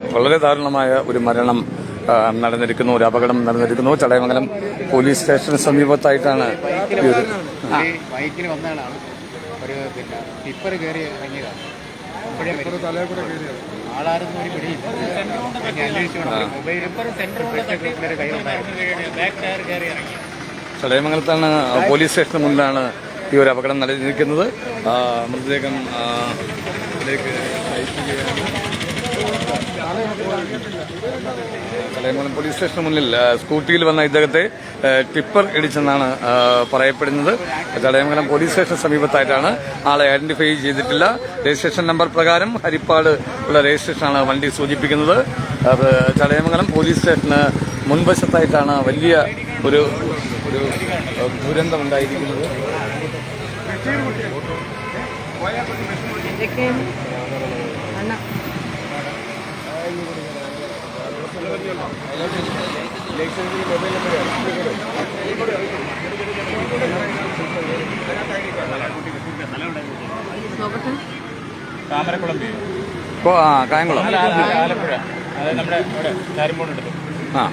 വളരെ ദാരുണമായ ഒരു മരണം നടന്നിരിക്കുന്നു ഒരു അപകടം നടന്നിരിക്കുന്നു. ചടയമംഗലം പോലീസ് സ്റ്റേഷന് സമീപത്തായിട്ടാണ് ചടയമംഗലത്താണ് പോലീസ് സ്റ്റേഷന് മുന്നിലാണ് ഈ ഒരു അപകടം നടന്നിരിക്കുന്നത്. മൃതദേഹം അയക്കുകയാണ്. ചടയമംഗലം പോലീസ് സ്റ്റേഷന് മുന്നിൽ സ്കൂട്ടിയിൽ വന്ന ഇദ്ദേഹത്തെ ടിപ്പർ ഇടിച്ചെന്നാണ് പറയപ്പെടുന്നത്. കലയമംഗലം പോലീസ് സ്റ്റേഷൻ സമീപത്തായിട്ടാണ് ആളെ ഐഡന്റിഫൈ ചെയ്തിട്ടില്ല. രജിസ്ട്രേഷൻ നമ്പർ പ്രകാരം ഹരിപ്പാട് ഉള്ള രജിസ്ട്രേഷനാണ് വണ്ടി സൂചിപ്പിക്കുന്നത്. ചടയമംഗലം പോലീസ് സ്റ്റേഷന് മുൻവശത്തായിട്ടാണ് വലിയ ഒരു ഒരു ദുരന്തമുണ്ടായിരിക്കുന്നത് താമരക്കുളം ആ കായംകുളം. ആലപ്പുഴ. അതായത് നമ്മുടെ ഇവിടെ ചാരിമ്പോണ്ട് ആ.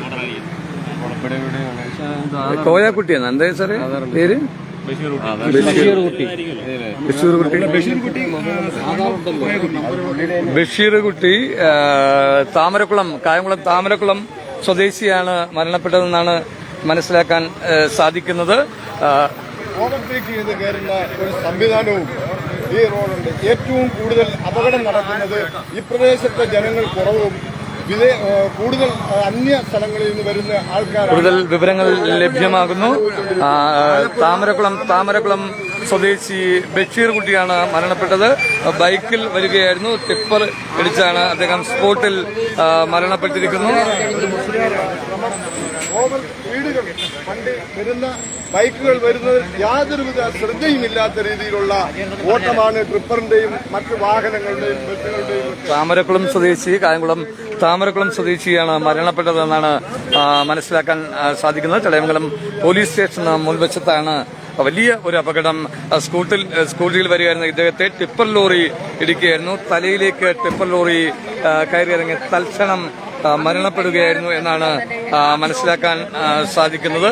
കോയാക്കുട്ടി എന്നാ? എന്താ സാറേ? പേര്? ബഷീർ കുട്ടി. താമരക്കുളം കായംകുളം താമരക്കുളം സ്വദേശിയാണ് മരണപ്പെട്ടതെന്നാണ് മനസ്സിലാക്കാൻ സാധിക്കുന്നത്. ഓവർടേക്ക് ചെയ്ത് കയറുന്ന ഒരു സംവിധാനവും ഈ റോഡുണ്ട്. ഏറ്റവും കൂടുതൽ അപകടം നടക്കുന്നത് ഈ പ്രദേശത്തെ ജനങ്ങൾ കുറവും വിദേ കൂടുതൽ അന്യ സ്ഥലങ്ങളിൽ നിന്ന് വരുന്ന ആൾക്കാർ കൂടുതൽ വിവരങ്ങൾ ലഭ്യമാകുന്നു. താമരക്കുളം താമരക്കുളം സ്വദേശി ബഷീർ കുട്ടിയാണ് മരണപ്പെട്ടത്. ബൈക്കിൽ വരികയായിരുന്നു. ടിപ്പർ ഇടിച്ചാണ് അദ്ദേഹം സ്പോട്ടിൽ മരണപ്പെട്ടിരിക്കുന്നു. പണ്ട് വരുന്ന ബൈക്കുകൾ വരുന്നത് യാതൊരുവിധ ശ്രദ്ധയുമില്ലാത്ത രീതിയിലുള്ള ഓട്ടമാണ് ട്രിപ്പറിന്റെയും മറ്റു വാഹനങ്ങളുടെയും ബസ്സുകളുടെയും താമരക്കുളം സ്വദേശി കായംകുളം താമരക്കുളം സ്വദേശിയാണ് മരണപ്പെട്ടതെന്നാണ് മനസ്സിലാക്കാൻ സാധിക്കുന്നത്. ചടയമംഗലം പോലീസ് സ്റ്റേഷൻ മുൻവശത്താണ് വലിയ ഒരു അപകടം സ്കൂട്ടിൽ സ്കൂട്ടിൽ വരികയായിരുന്ന ഇദ്ദേഹത്തെ ടിപ്പർ ലോറി ഇടിക്കുകയായിരുന്നു. തലയിലേക്ക് ടിപ്പർ ലോറി കയറിയിറങ്ങി തൽക്ഷണം മരണപ്പെടുകയായിരുന്നു എന്നാണ് മനസ്സിലാക്കാൻ സാധിക്കുന്നത്.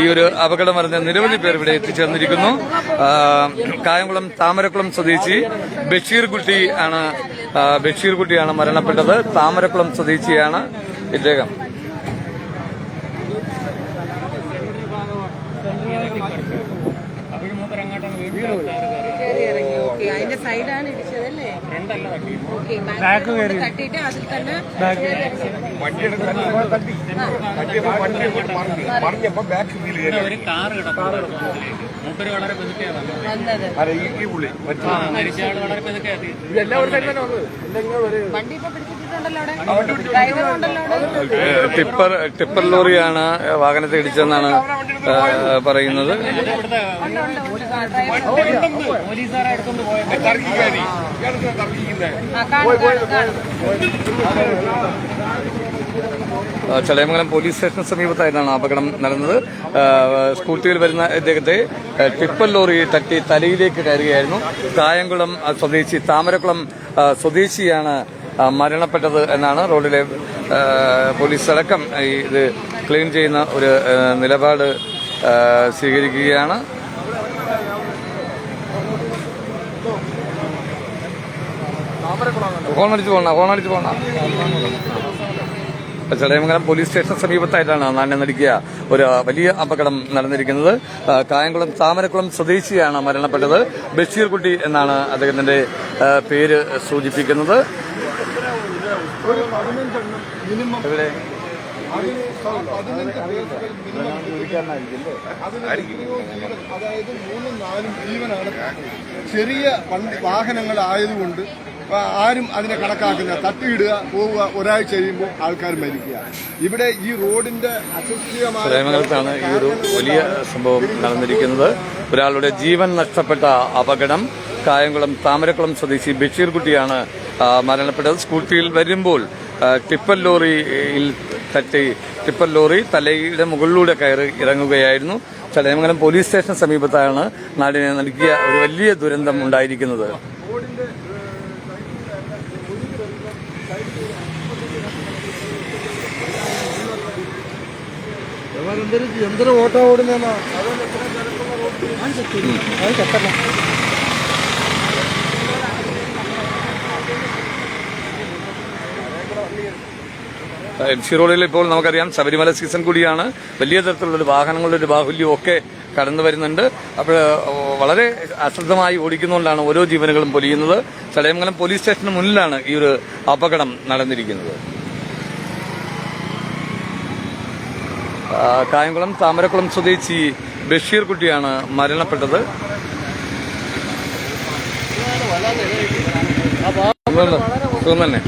ഈ ഒരു അപകടം അറിഞ്ഞ നിരവധി പേർ ഇവിടെ എത്തിച്ചേർന്നിരിക്കുന്നു. കായംകുളം താമരക്കുളം സ്വദേശി ബഷീർ കുട്ടി ആണ് ബഷീർകുട്ടിയാണ് ബഷീർ കുട്ടിയാണ് മരണപ്പെട്ടത്. താമരക്കുളം സ്വദേശിയാണ് ഇദ്ദേഹം. Thank ഓക്കെ അതിന്റെ സൈഡാണ് ഇടിച്ചതല്ലേ? ഓക്കെ ബാക്ക് തട്ടിയിട്ട് അതിൽ തന്നെ ഒരു കാർ മൂപ്പര് വളരെ പെതുക്കെയാണ് വളരെ പെതുക്കെയാണ് വണ്ടി ഇപ്പൊ പിടിച്ചിട്ടുണ്ടല്ലോ അവിടെ? ഡ്രൈവർ ഉണ്ടല്ലോ ടിപ്പർ ടിപ്പർ ലോറിയാണ് വാഹനത്തെ ഇടിച്ചതെന്നാണ് പറയുന്നത്. ചടയമംഗലം പോലീസ് സ്റ്റേഷന് സമീപത്തായിട്ടാണ് അപകടം നടന്നത്. സ്കൂട്ടിയിൽ വരുന്ന ഇദ്ദേഹത്തെ ടിപ്പൽ ടിപ്പർ ലോറി തട്ടി തലയിലേക്ക് കയറുകയായിരുന്നു. കായംകുളം സ്വദേശി താമരക്കുളം സ്വദേശിയാണ് മരണപ്പെട്ടത് എന്നാണ് റോഡിലെ പോലീസ് അടക്കം ഇത് ക്ലീൻ ചെയ്യുന്ന ഒരു നിലപാട് സ്വീകരിക്കുകയാണ്. ഹോണടിച്ച് പോണ ഹോണടിച്ച് പോണ. ചടയമംഗലം പോലീസ് സ്റ്റേഷൻ സമീപത്തായിട്ടാണ് നാണ്യം നടിക്കുക. ഒരു വലിയ അപകടം നടന്നിരിക്കുന്നത്. കായംകുളം താമരക്കുളം സ്വദേശിയാണ് മരണപ്പെട്ടത്. ബഷീർ കുട്ടി എന്നാണ് അദ്ദേഹത്തിന്റെ പേര് സൂചിപ്പിക്കുന്നത്. ഇവിടെ അതായത് മൂന്നും നാലും ജീവനാണ്. ചെറിയ വാഹനങ്ങൾ ആയതുകൊണ്ട് ആരും അതിനെ കണക്കാക്കുന്ന തട്ടിയിടുക പോവുക ഒരാഴ്ച കഴിയുമ്പോൾ ആൾക്കാർ മരിക്കുക. ഇവിടെ ഈ റോഡിന്റെ ചടയമംഗലത്താണ് ഈ ഒരു വലിയ സംഭവം നടന്നിരിക്കുന്നത്. ഒരാളുടെ ജീവൻ നഷ്ടപ്പെട്ട അപകടം കായംകുളം താമരക്കുളം സ്വദേശി ബഷീർ കുട്ടിയാണ് ആ, മരണപ്പെട്ടത് സ്കൂട്ടിയിൽ വരുമ്പോൾ ടിപ്പൽ ലോറിയിൽ തട്ടി ടിപ്പൽ ലോറി തലയുടെ മുകളിലൂടെ കയറി ഇറങ്ങുകയായിരുന്നു. ചടയമംഗലം പോലീസ് സ്റ്റേഷൻ സമീപത്താണ് നാടിനെ നൽകിയ ഒരു വലിയ ദുരന്തം ഉണ്ടായിരിക്കുന്നത്. എന്തൊരു ഓട്ടോ ഓടുന്ന എം സി റോഡിൽ ഇപ്പോൾ നമുക്കറിയാം ശബരിമല സീസൺ കൂടിയാണ്. വലിയ തരത്തിലുള്ള വാഹനങ്ങളുടെ ഒരു ബാഹുല്യം ഒക്കെ കടന്നു വരുന്നുണ്ട്. അപ്പോൾ വളരെ അശ്രദ്ധമായി ഓടിക്കുന്നതുകൊണ്ടാണ് ഓരോ ജീവനുകളും പൊലിയുന്നത്. ചടയമംഗലം പോലീസ് സ്റ്റേഷന് മുന്നിലാണ് ഈ ഒരു അപകടം നടന്നിരിക്കുന്നത്. കായംകുളം താമരക്കുളം സ്വദേശി ബഷീർ കുട്ടിയാണ് മരണപ്പെട്ടത്? സുഖം തന്നെ.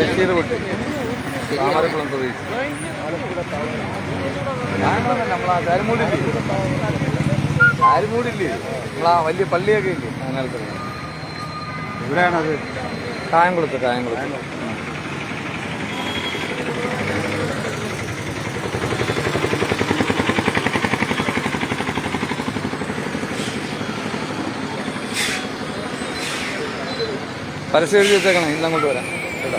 ബഷീർ കുട്ടി താമരക്കുളം സ്വദേശി നമ്മളാ ചാരുമൂടില്ലേ? ചാരുമൂടില്ലേ? നമ്മളാ വലിയ പള്ളിയൊക്കെ ഇല്ലേ? അങ്ങനത്തെ എവിടെയാണത്? കായംകുളത്ത് കായംകുളത്ത്. പരസ്യം എഴുതി വെച്ചേക്കണം ഇന്നങ്ങോട്ട് വരാം. കേട്ടോ.